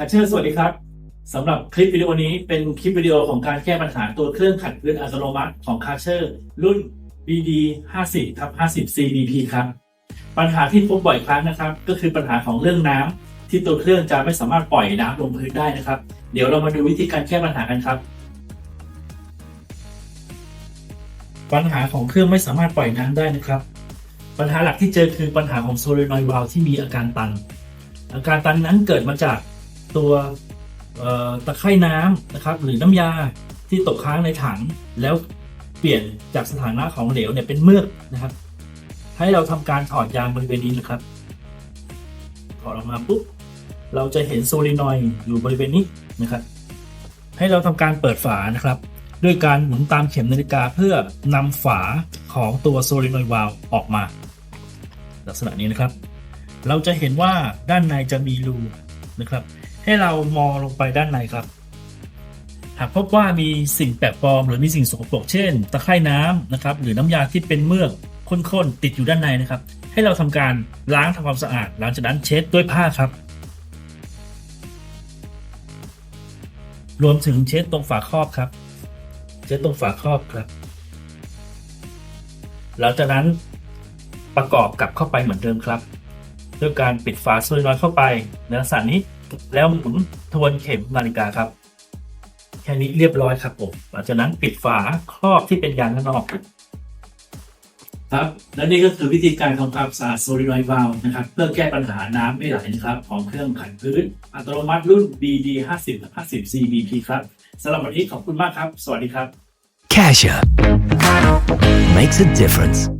คัชเชอร์สวัสดีครับสำหรับคลิปวิดีโอนี้เป็นคลิปวิดีโอของการแก้ปัญหาตัวเครื่องขัดพื้นอัตโนมัติของคัชเชอร์รุ่น BD 50ทับ50 CBP ครับ ปัญหาที่พบบ่อยครั้งนะครับ ก็คือปัญหาของเรื่องน้ำที่ตัวเครื่องจะไม่สามารถปล่อยน้ำลงพื้นได้นะครับ เดี๋ยวเรามาดูวิธีการแก้ปัญหากันครับ ปัญหาของเครื่องไม่สามารถปล่อยน้ำได้นะครับ ปัญหาหลักที่เจอคือปัญหาของโซเลนอยด์วาลที่มีอาการตัน อาการตันนั้นเกิดมาจาก ตัวตะไคร่น้ำนะครับหรือน้ำยาที่ตกค้างในถัง แล้วเปลี่ยนจากสถานะของเหลวเนี่ยเป็นเมือกนะครับ ให้เราทำการถอดยางบริเวณนี้นะครับถอดออกมาปุ๊บเราจะเห็นโซลินอยอยู่บริเวณนี้นะครับ ให้เราทำการเปิดฝานะครับ ด้วยการหมุนตามเข็มนาฬิกาเพื่อนำฝาของตัวโซลินอยวาลออกมา ลักษณะนี้นะครับ เราจะเห็นว่าด้านในจะมีรูนะครับ ให้เรามองลงไปด้านในครับ หากพบว่ามีสิ่งแปลกปลอมหรือมีสิ่งสกปรกเช่น ตะไคร่น้ำนะครับ หรือน้ำยาที่เป็นเมือกข้นๆติดอยู่ด้านในนะครับ ให้เราทำการล้างทำความสะอาด หลังจากนั้นเช็ดด้วยผ้าครับ รวมถึงเช็ดตรงฝาครอบครับ เช็ดตรงฝาครอบครับ หลังจากนั้นประกอบกลับเข้าไปเหมือนเดิมครับด้วยการปิดฝาโซลินอยเข้าไปในลักษณะนี้ แล้วหมุนทวนเข็มนาฬิกาครับ แค่นี้เรียบร้อยครับผมหลังจากนั้นปิดฝาครอบที่เป็นยางข้างนอกครับ และนี่ก็คือวิธีการทำความสะอาดโซลินอยด์วาลนะครับ เพื่อแก้ปัญหาน้ำไม่ไหลนะครับ ของเครื่องขัดพื้น อัตโนมัติรุ่น BD 50 50 CBP ครับสำหรับวันนี้ขอบคุณมากครับ สวัสดีครับ Cassia makes a difference.